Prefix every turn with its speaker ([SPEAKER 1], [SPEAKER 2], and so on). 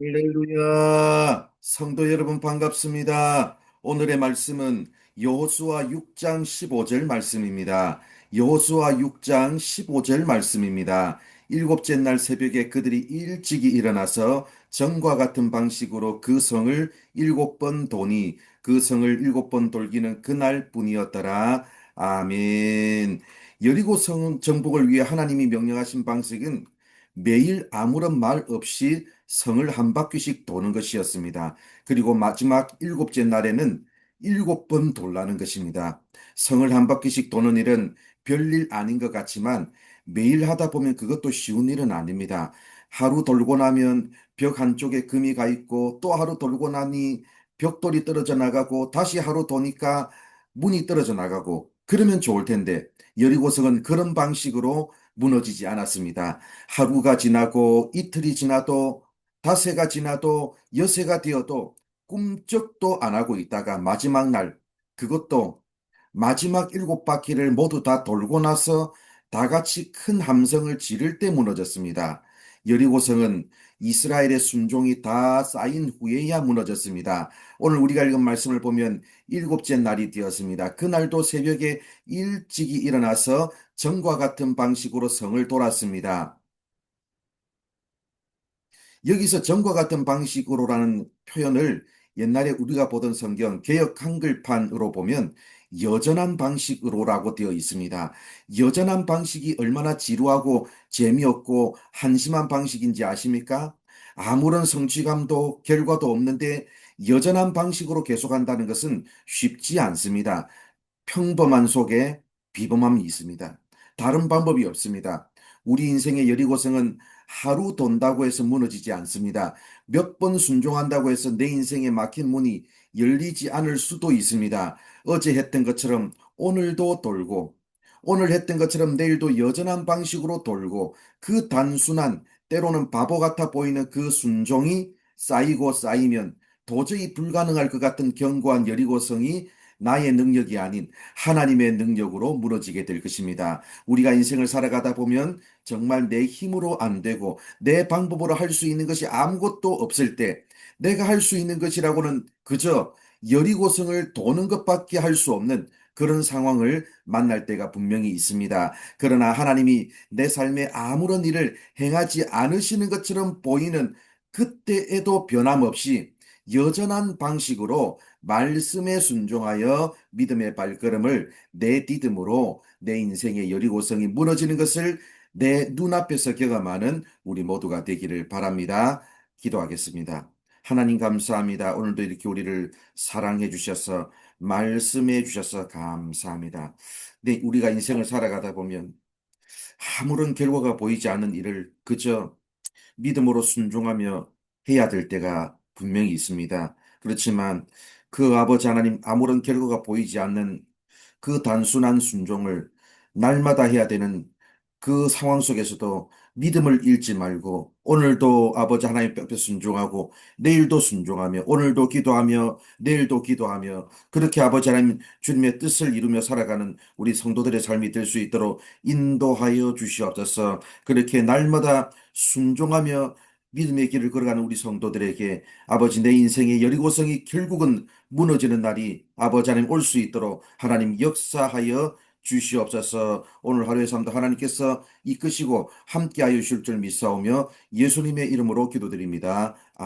[SPEAKER 1] 할렐루야. 성도 여러분 반갑습니다. 오늘의 말씀은 여호수아 6장 15절 말씀입니다. 여호수아 6장 15절 말씀입니다. 일곱째 날 새벽에 그들이 일찍이 일어나서 전과 같은 방식으로 그 성을 일곱 번 도니 그 성을 일곱 번 돌기는 그날 뿐이었더라. 아멘. 여리고 성 정복을 위해 하나님이 명령하신 방식은 매일 아무런 말 없이 성을 한 바퀴씩 도는 것이었습니다. 그리고 마지막 일곱째 날에는 일곱 번 돌라는 것입니다. 성을 한 바퀴씩 도는 일은 별일 아닌 것 같지만 매일 하다 보면 그것도 쉬운 일은 아닙니다. 하루 돌고 나면 벽 한쪽에 금이 가 있고 또 하루 돌고 나니 벽돌이 떨어져 나가고 다시 하루 도니까 문이 떨어져 나가고 그러면 좋을 텐데 여리고성은 그런 방식으로 무너지지 않았습니다. 하루가 지나고 이틀이 지나도 닷새가 지나도 여새가 되어도 꿈쩍도 안 하고 있다가 마지막 날 그것도 마지막 일곱 바퀴를 모두 다 돌고 나서 다 같이 큰 함성을 지를 때 무너졌습니다. 여리고성은 이스라엘의 순종이 다 쌓인 후에야 무너졌습니다. 오늘 우리가 읽은 말씀을 보면 일곱째 날이 되었습니다. 그날도 새벽에 일찍이 일어나서 전과 같은 방식으로 성을 돌았습니다. 여기서 전과 같은 방식으로라는 표현을 옛날에 우리가 보던 성경 개역 한글판으로 보면 여전한 방식으로라고 되어 있습니다. 여전한 방식이 얼마나 지루하고 재미없고 한심한 방식인지 아십니까? 아무런 성취감도 결과도 없는데 여전한 방식으로 계속한다는 것은 쉽지 않습니다. 평범한 속에 비범함이 있습니다. 다른 방법이 없습니다. 우리 인생의 여리고성은 하루 돈다고 해서 무너지지 않습니다. 몇 번 순종한다고 해서 내 인생에 막힌 문이 열리지 않을 수도 있습니다. 어제 했던 것처럼 오늘도 돌고, 오늘 했던 것처럼 내일도 여전한 방식으로 돌고, 그 단순한, 때로는 바보 같아 보이는 그 순종이 쌓이고 쌓이면 도저히 불가능할 것 같은 견고한 여리고성이 나의 능력이 아닌 하나님의 능력으로 무너지게 될 것입니다. 우리가 인생을 살아가다 보면 정말 내 힘으로 안 되고 내 방법으로 할 수 있는 것이 아무것도 없을 때 내가 할 수 있는 것이라고는 그저 여리고성을 도는 것밖에 할 수 없는 그런 상황을 만날 때가 분명히 있습니다. 그러나 하나님이 내 삶에 아무런 일을 행하지 않으시는 것처럼 보이는 그때에도 변함없이 여전한 방식으로 말씀에 순종하여 믿음의 발걸음을 내디듬으로 내 인생의 여리고성이 무너지는 것을 내 눈앞에서 경험하는 우리 모두가 되기를 바랍니다. 기도하겠습니다. 하나님 감사합니다. 오늘도 이렇게 우리를 사랑해 주셔서 말씀해 주셔서 감사합니다. 네, 우리가 인생을 살아가다 보면 아무런 결과가 보이지 않는 일을 그저 믿음으로 순종하며 해야 될 때가 분명히 있습니다. 그렇지만 그 아버지 하나님 아무런 결과가 보이지 않는 그 단순한 순종을 날마다 해야 되는 그 상황 속에서도 믿음을 잃지 말고 오늘도 아버지 하나님 뼈뼈 순종하고 내일도 순종하며 오늘도 기도하며 내일도 기도하며 그렇게 아버지 하나님 주님의 뜻을 이루며 살아가는 우리 성도들의 삶이 될 수 있도록 인도하여 주시옵소서 그렇게 날마다 순종하며 믿음의 길을 걸어가는 우리 성도들에게 아버지 내 인생의 여리고성이 결국은 무너지는 날이 아버지 하나님 올 수 있도록 하나님 역사하여 주시옵소서 오늘 하루의 삶도 하나님께서 이끄시고 함께하여 주실 줄 믿사오며 예수님의 이름으로 기도드립니다.